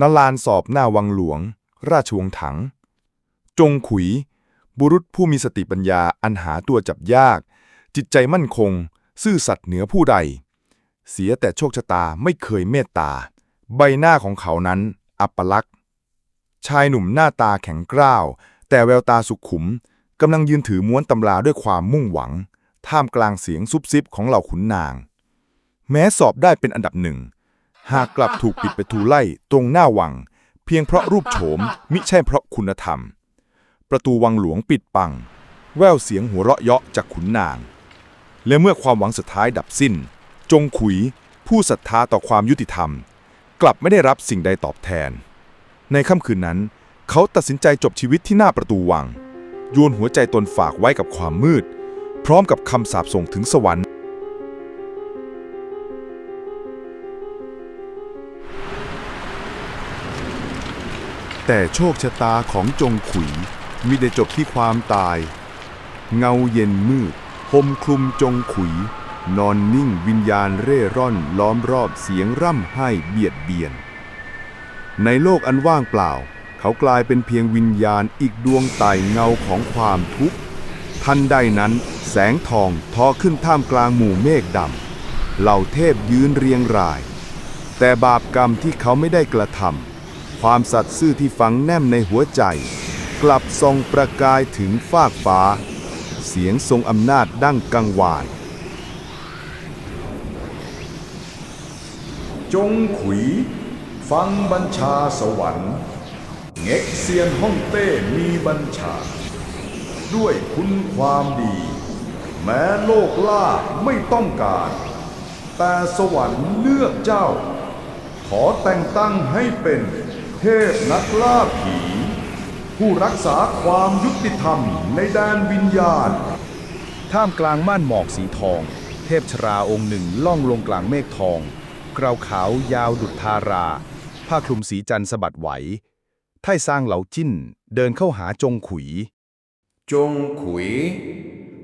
นลานสอบหน้าวังหลวง ราชวงศ์ถัง จงขุย บุรุษผู้มีสติปัญญาอันหาตัวจับยาก จิตใจมั่นคง ซื่อสัตย์เหนือผู้ใด เสียแต่โชคชะตาไม่เคยเมตตา ใบหน้าของเขานั้น อัปลักษณ์ ชายหนุ่มหน้าตาแข็งกร้าว แต่แววตาสุขุมกำลังยืนถือม้วนตำราด้วยความมุ่งหวัง ท่ามกลางเสียงซุบซิบของเหล่าขุนนาง แม้สอบได้เป็นอันดับหนึ่ง หากกลับถูกปิดประตูไล่ตรงหน้าวัง เพียงเพราะรูปโฉมมิใช่เพราะคุณธรรม ประตูวังหลวงปิดปัง แววเสียงหัวเราะเยาะจากขุนนาง และเมื่อความหวังสุดท้ายดับสิ้น จงขุย ผู้ศรัทธาต่อความยุติธรรม กลับไม่ได้รับสิ่งใดตอบแทน ในค่ำคืนนั้น เขาตัดสินใจจบชีวิตที่หน้าประตูวังโยนหัวใจตนฝากไว้กับความมืด พร้อมกับคำสาปส่งถึงสวรรค์ แต่โชคชะตาของจงขุยมิได้จบที่ความตาย เงาเย็นมืดห่มคลุมจงขุย นอนนิ่งวิญญาณเร่ร่อนล้อมรอบเสียงร่ำไห้เบียดเบียน ในโลกอันว่างเปล่า เขากลายเป็นเพียงวิญญาณอีกดวงไต่เงาของความทุกข์ทันใดนั้น แสงทองทอขึ้นท่ามกลางหมู่เมฆดำเหล่าเทพยืนเรียงราย แต่บาปกรรมที่เขาไม่ได้กระทำ ความสัตย์ซื่อที่ฝังแนมในหัวใจ กลับส่องประกายถึงฟากฟ้า เสียงทรงอำนาจดั้งกังวาน จงขุย ฟังบัญชาสวรรค์เง็กเซียนฮ่องเต้มีบัญชา ด้วยคุณความดี แม้โลกล่าไม่ต้องการ แต่สวรรค์เลือกเจ้า ขอแต่งตั้งให้เป็น ทพนักล่าผี ผู้รักษาความยุติธรรมในแดนวิญญาณ ท่ามกลางม่านหมอกสีทอง เทพชราองค์หนึ่งล่องลงกลางเมฆทอง เกราขาวยาวดุจทารา ผ้าคลุมสีจันทร์สะบัดไหวไท่ซางเหลาจิ้นเดินเข้าหาจงขุย จงขุย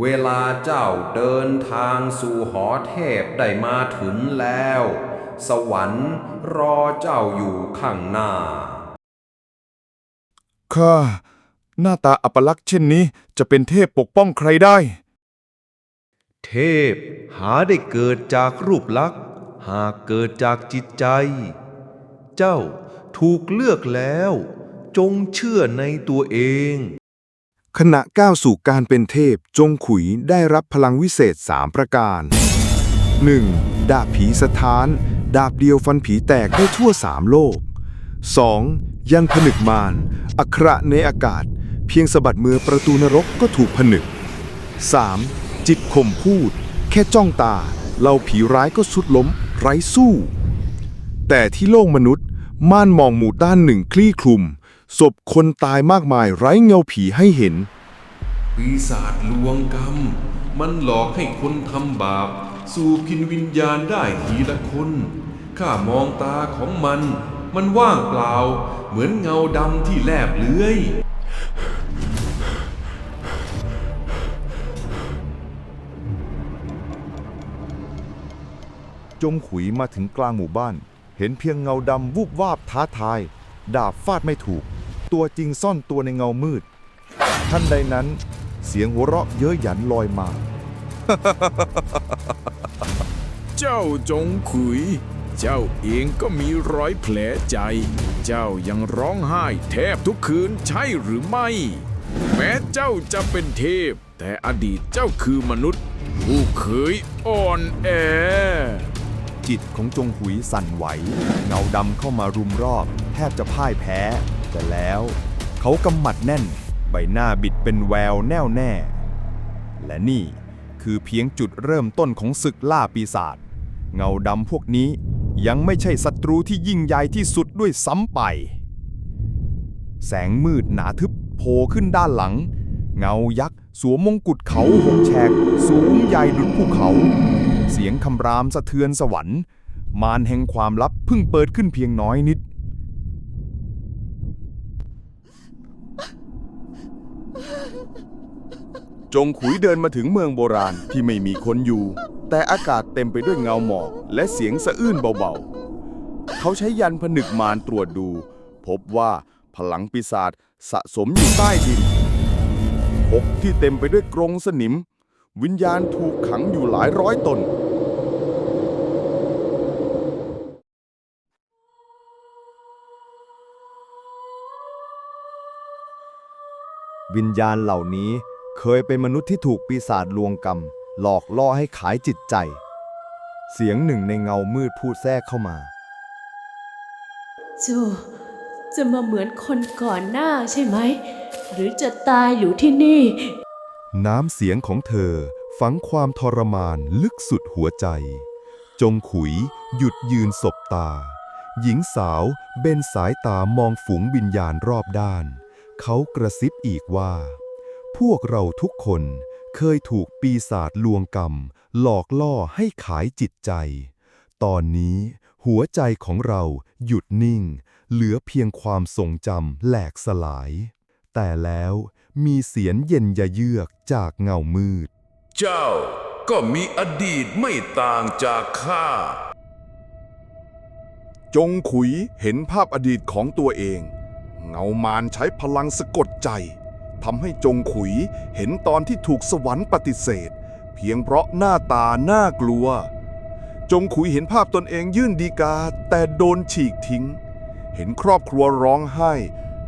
เวลาเจ้าเดินทางสู่หอเทพได้มาถึงแล้ว สวรรค์รอเจ้าอยู่ข้างหน้า ข้า หน้าตาอัปลักษณ์เช่นนี้จะเป็นเทพปกป้องใครได้ เทพหาได้เกิดจากรูปลักษณ์ หากเกิดจากจิตใจ เจ้าถูกเลือกแล้ว จงเชื่อในตัวเอง ขณะก้าวสู่การเป็นเทพจงขุยได้รับพลังวิเศษ3ประการ 1. ดาบผีสถาน ดาบเดียวฟันผีแตกได้ทั่วสามโลก 2. ยันผนึกมารอัคระในอากาศ เพียงสะบัดมือประตูนรกก็ถูกผนึก 3. จิตข่มพูด แค่จ้องตาเราผีร้ายก็สุดล้ม ไร้สู้ แต่ที่โลกมนุษย์ ม่านมองหมู่ด้านหนึ่งคลี่คลุม ศพคนตายมากมายไร้เงาผีให้เห็น ปีศาจลวงกรรม มันหลอกให้คนทำบาป สู่กินวิญญาณได้ทีละคนข้ามองตาของมัน มันว่างเปล่า เหมือนเงาดำที่แลบเลื้อยจงขุยมาถึงกลางหมู่บ้าน เห็นเพียงเงาดำวูบวาบท้าทาย ดาบฟาดไม่ถูก ตัวจริงซ่อนตัวในเงามืด ท่านใดนั้น เสียงหัวเราะเย้ยหยันลอยมา เจ้าจงขุย เจ้าเองก็มีรอยแผลใจ เจ้ายังร้องไห้แทบทุกคืนใช่หรือไม่ แม้เจ้าจะเป็นเทพ แต่อดีตเจ้าคือมนุษย์ ผู้เคยอ่อนแอ จิตของจงหุยสั่นไหว เงาดำเข้ามารุมรอบ แทบจะพ่ายแพ้ แต่แล้ว เขากำหมัดแน่น ใบหน้าบิดเป็นแววแน่วแน่ และนี่ คือเพียงจุดเริ่มต้นของศึกล่าปีศาจ เงาดำพวกนี้ยังไม่ใช่ศัตรูที่ยิ่งใหญ่ที่สุดด้วยซ้ำไป แสงมืดหนาทึบโผล่ขึ้นด้านหลัง เงายักษ์สวมมงกุฎเขาหงแฉก สูงใหญ่ดุจภูเขา เสียงคำรามสะเทือนสวรรค์ มารแห่งความลับเพิ่งเปิดขึ้นเพียงน้อยนิด จงขุยเดินมาถึงเมืองโบราณที่ไม่มีคนอยู่ แต่อากาศเต็มไปด้วยเงาหมอกและเสียงสะอื้นเบาๆ เขาใช้ยันผนึกมารตรวจดู พบว่าพลังปีศาจสะสมอยู่ใต้ดินหกที่เต็มไปด้วยกรงสนิม วิญญาณถูกขังอยู่หลายร้อยตน วิญญาณเหล่านี้ เคยเป็นมนุษย์ที่ถูกปีศาจลวงกรรม หลอกล่อให้ขายจิตใจ เสียงหนึ่งในเงามืดพูดแทรกเข้ามาเจ้าจะมาเหมือนคนก่อนหน้าใช่ไหม หรือจะตายอยู่ที่นี่ น้ำเสียงของเธอฝังความทรมานลึกสุดหัวใจ จงขุยหยุดยืนสบตา หญิงสาวเบนสายตามองฝูงวิญญาณรอบด้าน เขากระซิบอีกว่า พวกเราทุกคนเคยถูกปีศาจลวงกรรม หลอกล่อให้ขายจิตใจ ตอนนี้หัวใจของเราหยุดนิ่ง เหลือเพียงความทรงจำแหลกสลาย แต่แล้วมีเสียงเย็นยะเยือกจากเงามืด เจ้าก็มีอดีตไม่ต่างจากข้า จงขุยเห็นภาพอดีตของตัวเอง เงามารใช้พลังสะกดใจ ทำให้จงขุยเห็นตอนที่ถูกสวรรค์ปฏิเสธ เพียงเพราะหน้าตาน่ากลัว จงขุยเห็นภาพตนเองยื่นดีกาแต่โดนฉีกทิ้ง เห็นครอบครัวร้องไห้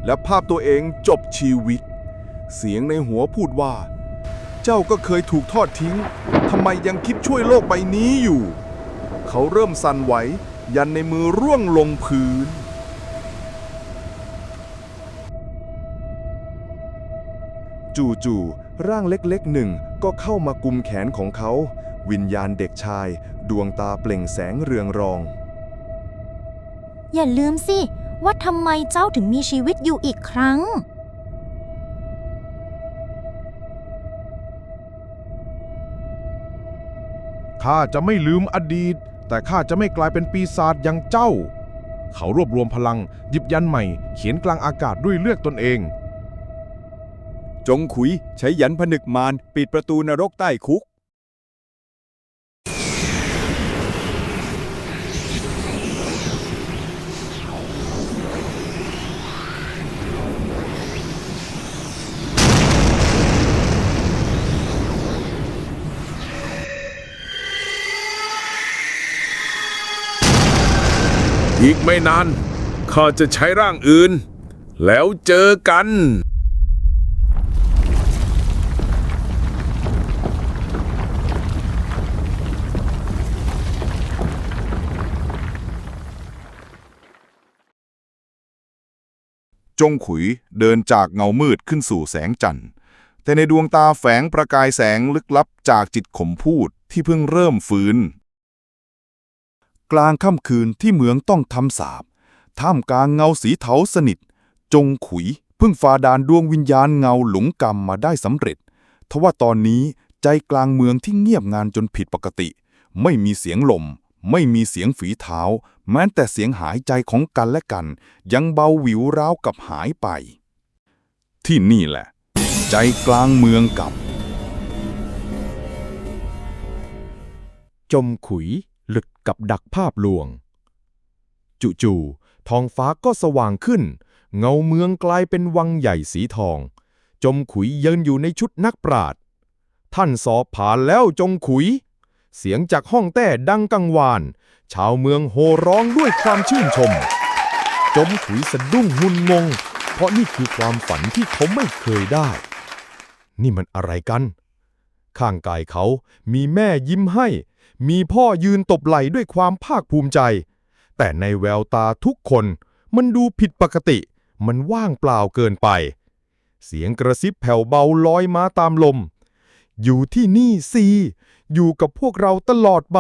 และภาพตัวเองจบชีวิต เสียงในหัวพูดว่า เจ้าก็เคยถูกทอดทิ้งทำไมยังคิดช่วยโลกใบนี้อยู่ เขาเริ่มสั่นไหวยันในมือร่วงลงพื้น จู่ๆร่างเล็กๆหนึ่งก็เข้ามากุมแขนของเขา วิญญาณเด็กชาย ดวงตาเปล่งแสงเรืองรอง อย่าลืมสิ ว่าทำไมเจ้าถึงมีชีวิตอยู่อีกครั้ง ข้าจะไม่ลืมอดีต แต่ข้าจะไม่กลายเป็นปีศาจอย่างเจ้า เขารวบรวมพลังหยิบยันใหม่ เขียนกลางอากาศด้วยเลือกตนเอง จงขุยใช้ยันผนึกมารปิดประตูนรกใต้คุก อีกไม่นาน ข้าจะใช้ร่างอื่น แล้วเจอกัน จงขุยเดินจากเงามืดขึ้นสู่แสงจันทร์ แต่ในดวงตาแฝงประกายแสงลึกลับจากจิตขมพูดที่เพิ่งเริ่มฟื้น กลางค่ำคืนที่เมืองต้องทำสาบ ท่ามกลางเงาสีเทาสนิท จงขุยเพิ่งฝ่าดานดวงวิญญาณเงาหลงกรรมมาได้สำเร็จ ทว่าตอนนี้ใจกลางเมืองที่เงียบงานจนผิดปกติ ไม่มีเสียงลม ไม่มีเสียงฝีเท้า แม้แต่เสียงหายใจของกันและกัน ยังเบาหวิวราวกับหายไป ที่นี่แหละ ใจกลางเมืองกับ จมขุยหลุดกับดักภาพลวง จู่ๆท้องฟ้าก็สว่างขึ้น เงาเมืองกลายเป็นวังใหญ่สีทอง จมขุยยืนอยู่ในชุดนักปราดท่านสอบผ่านแล้วจงขุย เสียงจากห้องแต้ดังกังวาน ชาวเมืองโห่ร้องด้วยความชื่นชม จมขุยสะดุ้งงุนงง เพราะนี่คือความฝันที่เขาไม่เคยได้ นี่มันอะไรกัน ข้างกายเขามีแม่ยิ้มให้ มีพ่อยืนตบไหล่ด้วยความภาคภูมิใจ แต่ในแววตาทุกคนมันดูผิดปกติ มันว่างเปล่าเกินไป เสียงกระซิบแผ่วเบาลอยมาตามลม อยู่ที่นี่สิอยู่กับพวกเราตลอดไป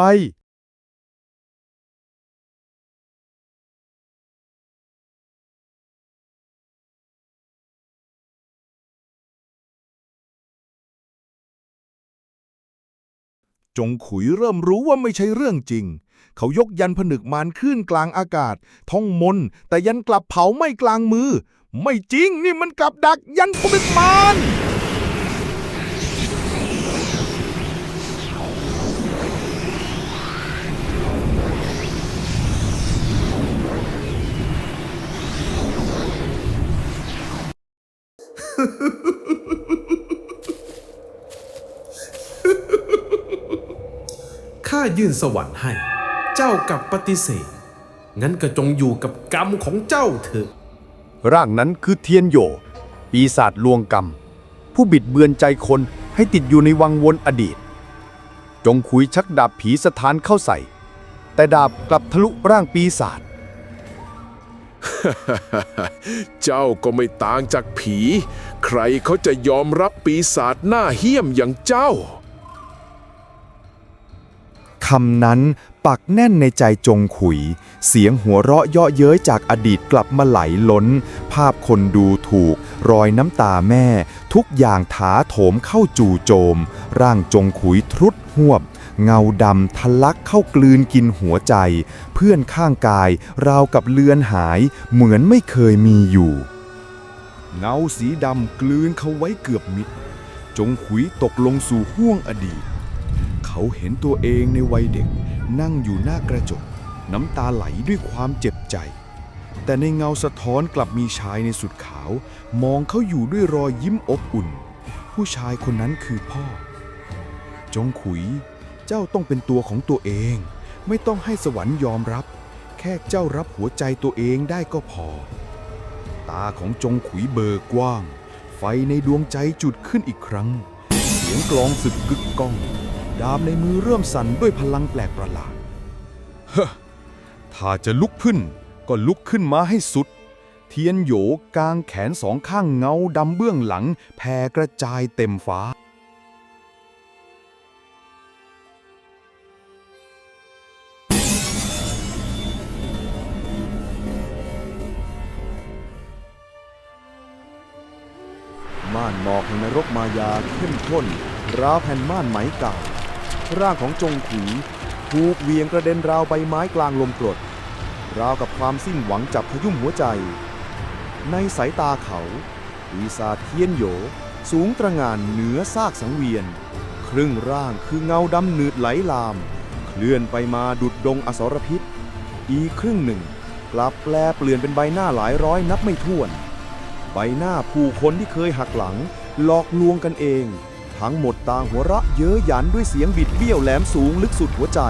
จงขุยเริ่มรู้ว่าไม่ใช่เรื่องจริง เขายกยันผนึกมารขึ้นกลางอากาศ ท่องมน แต่ยันกลับเผาไม่กลางมือ ไม่จริงนี่มันกลับดักยันผนึกมาร ข้ายื่นสวรรค์ให้ เจ้ากลับปฏิเสธ งั้นก็จงอยู่กับกรรมของเจ้าเถอะ ร่างนั้นคือเทียนโหยปีศาจลวงกรรม ผู้บิดเบือนใจคนให้ติดอยู่ในวังวนอดีต จงคุยชักดาบผีสถานเข้าใส่ แต่ดาบกลับทะลุร่างปีศาจ เจ้าก็ไม่ต่างจากผี ใครเขาจะยอมรับปีศาจหน้าเหี้ยมอย่างเจ้า คำนั้นปักแน่นในใจจงขุย เสียงหัวเราะเยาะเย้ยจากอดีตกลับมาไหลล้น ภาพคนดูถูก รอยน้ำตาแม่ ทุกอย่างถาโถมเข้าจู่โจม ร่างจงขุยทรุดหวบ เงาดำทะลักเข้ากลืนกินหัวใจ เพื่อนข้างกาย ราวกับเลือนหาย เหมือนไม่เคยมีอยู่ เงาสีดำกลืนเขาไว้เกือบมิด จงขุยตกลงสู่ห้วงอดีต เขาเห็นตัวเองในวัยเด็ก นั่งอยู่หน้ากระจก น้ำตาไหลด้วยความเจ็บใจ แต่ในเงาสะท้อนกลับมีชายในสุดขาว มองเขาอยู่ด้วยรอยยิ้มอบอุ่น ผู้ชายคนนั้นคือพ่อ จงขุย เจ้าต้องเป็นตัวของตัวเอง ไม่ต้องให้สวรรค์ยอมรับ แค่เจ้ารับหัวใจตัวเองได้ก็พอ ตาของจงขุยเบิกกว้าง ไฟในดวงใจจุดขึ้นอีกครั้ง เสียงกลองสึกกึกก้อง ดาบในมือเริ่มสั่นด้วยพลังแปลกประหลาด เฮ้อถ้าจะลุกขึ้นก็ลุกขึ้นมาให้สุด เทียนโหยกางแขนสองข้างเงาดำเบื้องหลังแผ่กระจายเต็มฟ้า ม่านหมอกแห่งนรกมายาเข้มข้นราวแผ่นม่านไหมเก่า ร่างของจงขุยถูกเวียงกระเด็นราวใบไม้กลางลมกรด ราวกับความสิ้นหวังจับขยุ่มหัวใจ ในสายตาเขาปีศาจเทียนโหยสูงตระงานเหนือซากสังเวียน ครึ่งร่างคือเงาดำหนืดไหลลาม เคลื่อนไปมาดุดดงอสรพิษ อีกครึ่งหนึ่ง กลับแปลเปลี่ยนเป็นใบหน้าหลายร้อยนับไม่ถ้วน ใบหน้าผู้คนที่เคยหักหลัง หลอกลวงกันเอง ทั้งหมดต่างหัวเราะเย้ยหยันด้วยเสียงบิดเบี้ยวแหลมสูงลึกสุดหัวใจ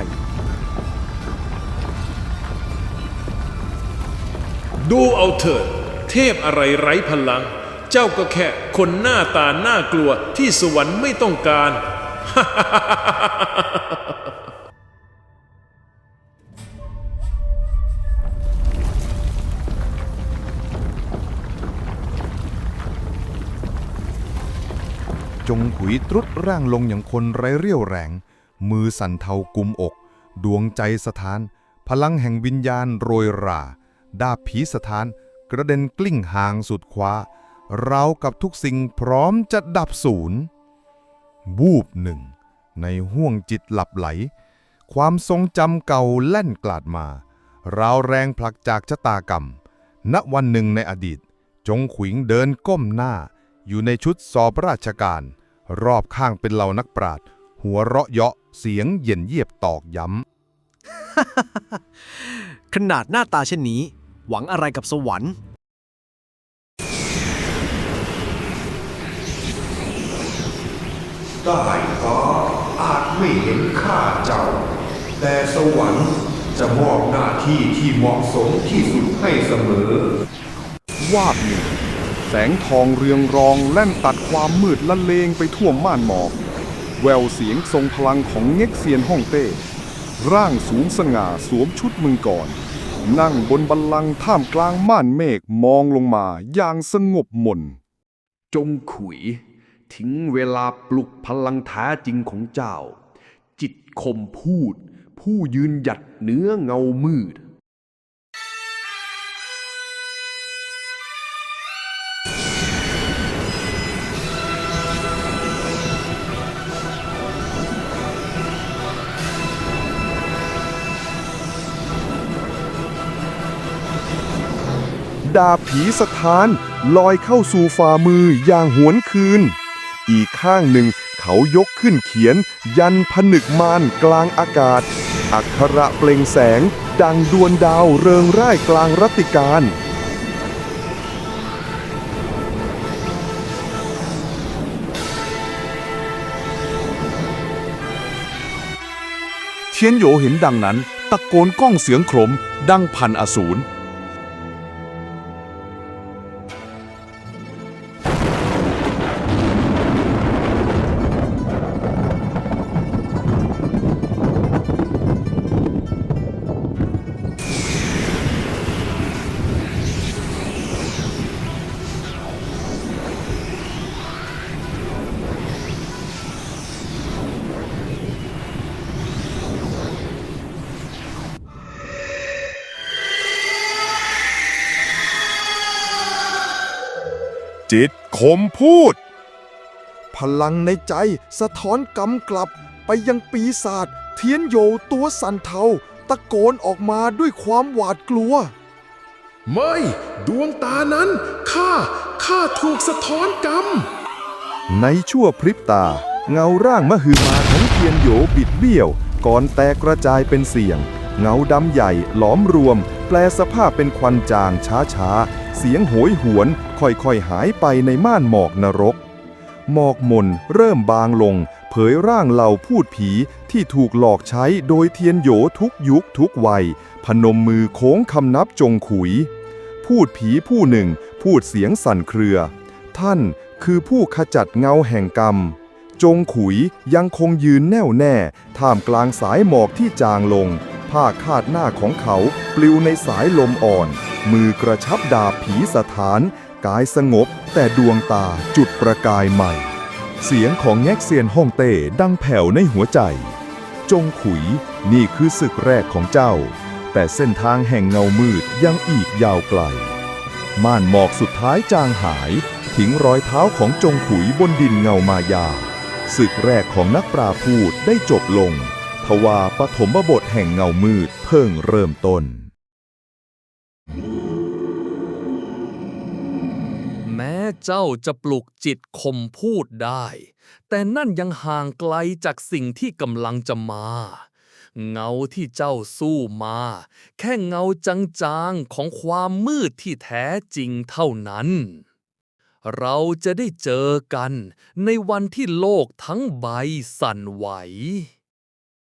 ดูเอาเถิด เทพอะไรไร้พลัง เจ้าก็แค่คนหน้าตาน่ากลัวที่สวรรค์ไม่ต้องการ จงขุยตรุดร่างลงอย่างคนไร้เรี่ยวแรง มือสั่นเทากุมอก ดวงใจสถาน พลังแห่งวิญญาณโรยรา ดาบผีสถาน กระเด็นกลิ้งห่างสุดคว้าเรากับทุกสิ่งพร้อมจะดับสูญบูบหนึ่ง ในห้วงจิตหลับไหล ความทรงจำเก่าแล่นกลาดมาราวแรงผลักจากชะตากรรม ณวันหนึ่งในอดีต จงขวิงเดินก้มหน้า อยู่ในชุดสอบราชการ รอบข้างเป็นเหล่านักปราชญ์หัวเราะเยาะเสียงเย็นเยียบตอกย้ำ ขนาดหน้าตาเช่นนี้ หวังอะไรกับสวรรค์ใต้ฟ้าอาจไม่เห็นข้าเจ้า แต่สวรรค์จะมอบหน้าที่ที่เหมาะสมที่สุดให้เสมอวาบหนึ่ง แสงทองเรืองรองแล่นตัดความมืดละเลงไปทั่วม่านหมอก แววเสียงทรงพลังของเง็กเซียนฮ่องเต้ ร่างสูงสง่าสวมชุดมึงกรนั่งบนบัลลังก์ท่ามกลางม่านเมฆมองลงมาอย่างสงบมน จงขุย ทิ้งเวลาปลุกพลังแท้จริงของเจ้า จิตคมพูด ผู้ยืนหยัดเหนื้อเงามืด ดาผีสถาน ลอยเข้าสู่ฝ่ามืออย่างหวนคืน อีกข้างหนึ่งเขายกขึ้นเขียน ยันผนึกมานกลางอากาศ อักขระเปล่งแสง ดังดวงดาวเริงร่ายกลางรัติการเทียนโยเห็นดังนั้น ตะโกนก้องเสียงโครม ดังพันอสูร คมพูด พลังในใจสะท้อนกำกลับไปยังปีศาจเทียนโยตัวสันเทา ตะโกนออกมาด้วยความหวาดกลัว ไม่ดวงตานั้น ข้า ข้าถูกสะท้อนกรรม ในชั่วพริบตา เงาร่างมหึมาของเทียนโยบิดเบี้ยว ก่อนแตกกระจายเป็นเสียง เงาดำใหญ่หลอมรวม แปลสภาพเป็นควันจางช้าๆ เสียงโหยหวนค่อยๆหายไปในม่านหมอกนรก หมอกมนเริ่มบางลง เผยร่างเหล่าพูดผีที่ถูกหลอกใช้โดยเทียนโยทุกยุคทุกวัย พนมมือโค้งคำนับจงขุย พูดผีผู้หนึ่งพูดเสียงสั่นเครือ ท่านคือผู้ขจัดเงาแห่งกรรม จงขุยยังคงยืนแน่วแน่ ท่ามกลางสายหมอกที่จางลง ผ้าคาดหน้าของเขาปลิวในสายลมอ่อน มือกระชับดาบผีสถาน กายสงบ แต่ดวงตาจุดประกายใหม่ เสียงของแงกเซียนฮ่องเต้ดังแผ่วในหัวใจ จงขุยนี่คือศึกแรกของเจ้า แต่เส้นทางแห่งเงามืดยังอีกยาวไกล ม่านหมอกสุดท้ายจางหาย ทิ้งรอยเท้าของจงขุยบนดินเงามายาศึกแรกของนักปราพูดได้จบลงทว่าปฐมบทแห่งเงามืดเพิ่งเริ่มต้น ม้เจ้าจะปลุกจิตคมพูดได้ แต่นั่นยังห่างไกลจากสิ่งที่กำลังจะมา เงาที่เจ้าสู้มา แค่เงาจางๆของความมืดที่แท้จริงเท่านั้น เราจะได้เจอกันในวันที่โลกทั้งใบสั่นไหว